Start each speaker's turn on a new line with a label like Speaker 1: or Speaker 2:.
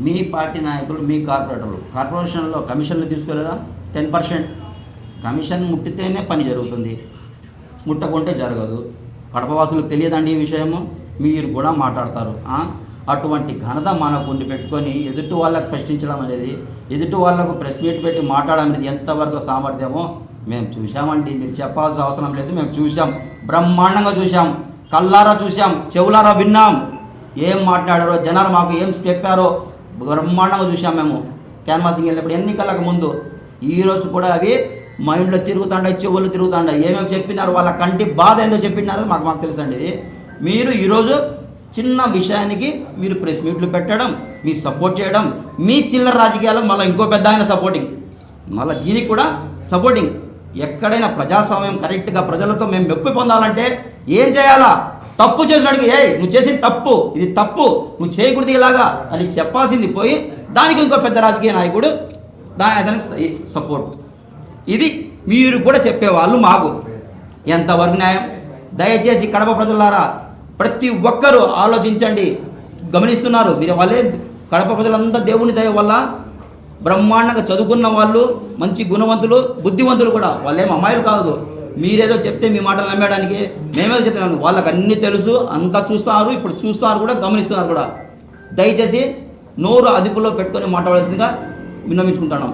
Speaker 1: మీ party నాయకులు మీ కార్పొరేటర్లు. కార్పొరేషన్లో కమిషన్లు తీసుకోలేదా? Ten percent. కమిషన్ ముట్టితేనే పని జరుగుతుంది. ముట్టకుంటే జరగదు. కడపవాసులకు తెలియదండి ఈ విషయము? మీరు కూడా మాట్లాడతారు. అటువంటి ఘనత మనకు ఉండి పెట్టుకొని ఎదుటి వాళ్ళకు ప్రశ్నించడం అనేది ఎదుటి వాళ్ళకు ప్రెస్ మీట్ పెట్టి మాట్లాడడం అనేది ఎంతవరకు సామర్థ్యమో మేము చూసామండి మీరు చెప్పాల్సిన అవసరం లేదు. మేము చూసాం బ్రహ్మాండంగా చూసాం కల్లారా చూసాం చెవులారా విన్నాం. ఏం మాట్లాడారో జనాలు మాకు ఏం చెప్పారో బ్రహ్మాండంగా చూసాం మేము. క్యాన్వాసింగ్ వెళ్ళినప్పుడు ఎన్నికలకు ముందు. ఈరోజు కూడా అవి మైండ్లో తిరుగుతాండాయి చెవులు తిరుగుతాండాయి ఏమేమి చెప్పినారు వాళ్ళ కంటి బాధ ఏందో చెప్పినారో మాకు మాకు తెలుసండి. ఇది మీరు ఈరోజు చిన్న విషయానికి మీరు ప్రెస్ మీట్లు పెట్టడం మీ సపోర్ట్ చేయడం మీ చిల్లర రాజకీయాలు మళ్ళీ ఇంకో పెద్ద ఆయన సపోర్టింగ్. మళ్ళీ దీనికి కూడా సపోర్టింగ్. ఎక్కడైనా ప్రజాస్వామ్యం కరెక్ట్గా ప్రజలతో మేము మెప్పి పొందాలంటే ఏం చేయాలా? తప్పు చేసినాడికి ఏ నువ్వు చేసింది తప్పు ఇది తప్పు నువ్వు చేయకూడదు ఇలాగా అని చెప్పాల్సింది పోయి దానికి ఇంకో పెద్ద రాజకీయ నాయకుడు దా దానికి సపోర్ట్. ఇది మీరు కూడా చెప్పేవాళ్ళు మాకు. ఎంతవరకు న్యాయం? దయచేసి కడప ప్రజలారా ప్రతి ఒక్కరూ ఆలోచించండి. గమనిస్తున్నారు మీరు వాళ్ళే కడప ప్రజలంతా దేవుని దయ వల్ల బ్రహ్మాండంగా చదువుకున్న వాళ్ళు మంచి గుణవంతులు బుద్ధివంతులు కూడా వాళ్ళేం అమ్మాయిలు కాదు. మీరేదో చెప్తే మీ మాటలు నమ్మేయడానికి మేమేదో చెప్తున్నాను వాళ్ళకి అన్నీ తెలుసు అంతా చూస్తున్నారు ఇప్పుడు చూస్తున్నారు కూడా గమనిస్తున్నారు కూడా. దయచేసి నోరు అదుపులో పెట్టుకొని మాట్లాడాల్సిందిగా
Speaker 2: విన్నమించుకుంటాను